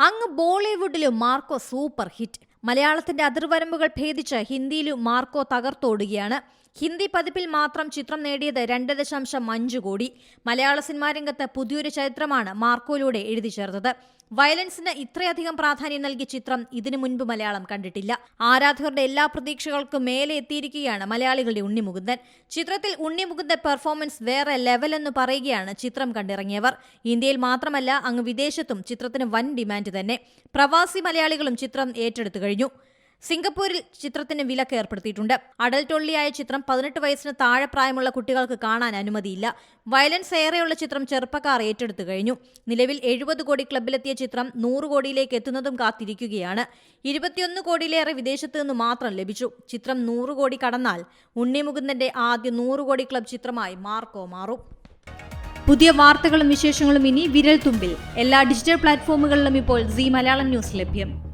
അങ്ങ് ബോളിവുഡിലും Marco super hit. മലയാളത്തിന്റെ അതിർവരമ്പുകൾ ഭേദിച്ച് ഹിന്ദിയിലും മാർക്കോ തകർത്തോടുകയാണ്. ഹിന്ദി പതിപ്പിൽ മാത്രം ചിത്രം നേടിയത് രണ്ട് ദശാംശം അഞ്ച് കോടി. മലയാള സിനിമാ രംഗത്ത് പുതിയൊരു ചരിത്രമാണ് മാർക്കോയിലൂടെ എഴുതി ചേർത്തത്. വയലൻസിന് ഇത്രയധികം പ്രാധാന്യം നൽകിയ ചിത്രം ഇതിനു മുൻപ് മലയാളം കണ്ടിട്ടില്ല. ആരാധകരുടെ എല്ലാ പ്രതീക്ഷകൾക്കും മേലെ എത്തിയിരിക്കുകയാണ് മലയാളികളുടെ ഉണ്ണിമുകുന്ദൻ. ചിത്രത്തിൽ ഉണ്ണിമുകുന്ദൻ പെർഫോമൻസ് വേറെ ലെവൽ എന്ന് പറയുകയാണ് ചിത്രം കണ്ടിറങ്ങിയവർ. ഇന്ത്യയിൽ മാത്രമല്ല അങ്ങ് വിദേശത്തും ചിത്രത്തിന് വൻ ഡിമാൻഡ് തന്നെ. പ്രവാസി മലയാളികളും ചിത്രം ഏറ്റെടുത്തു കഴിഞ്ഞു. സിംഗപ്പൂരിൽ ചിത്രത്തിന് വിലക്ക് ഏർപ്പെടുത്തിയിട്ടുണ്ട്. അഡൽട്ട് ഒള്ളിയായ ചിത്രം പതിനെട്ട് വയസ്സിന് താഴെ പ്രായമുള്ള കുട്ടികൾക്ക് കാണാൻ അനുമതിയില്ല. വയലൻസ് ഏറെയുള്ള ചിത്രം ചെറുപ്പക്കാർ ഏറ്റെടുത്തു കഴിഞ്ഞു. നിലവിൽ എഴുപത് കോടി ക്ലബിലെത്തിയ ചിത്രം നൂറ് കോടിയിലേക്ക് എത്തുന്നതും കാത്തിരിക്കുകയാണ്. ഇരുപത്തിയൊന്ന് കോടിയിലേറെ വിദേശത്ത് നിന്ന് മാത്രം ലഭിച്ചു. ചിത്രം നൂറ് കോടി കടന്നാൽ ഉണ്ണിമുകുന്ദന്റെ ആദ്യ നൂറ് കോടി ക്ലബ് ചിത്രമായി മാർക്കോ മാറും. പുതിയ വാർത്തകളും വിശേഷങ്ങളും ഇനി വിരൽ തുമ്പിൽ എല്ലാ ഡിജിറ്റൽ പ്ലാറ്റ്ഫോമുകളിലും ഇപ്പോൾ സി മലയാളം ന്യൂസ് ലഭ്യം.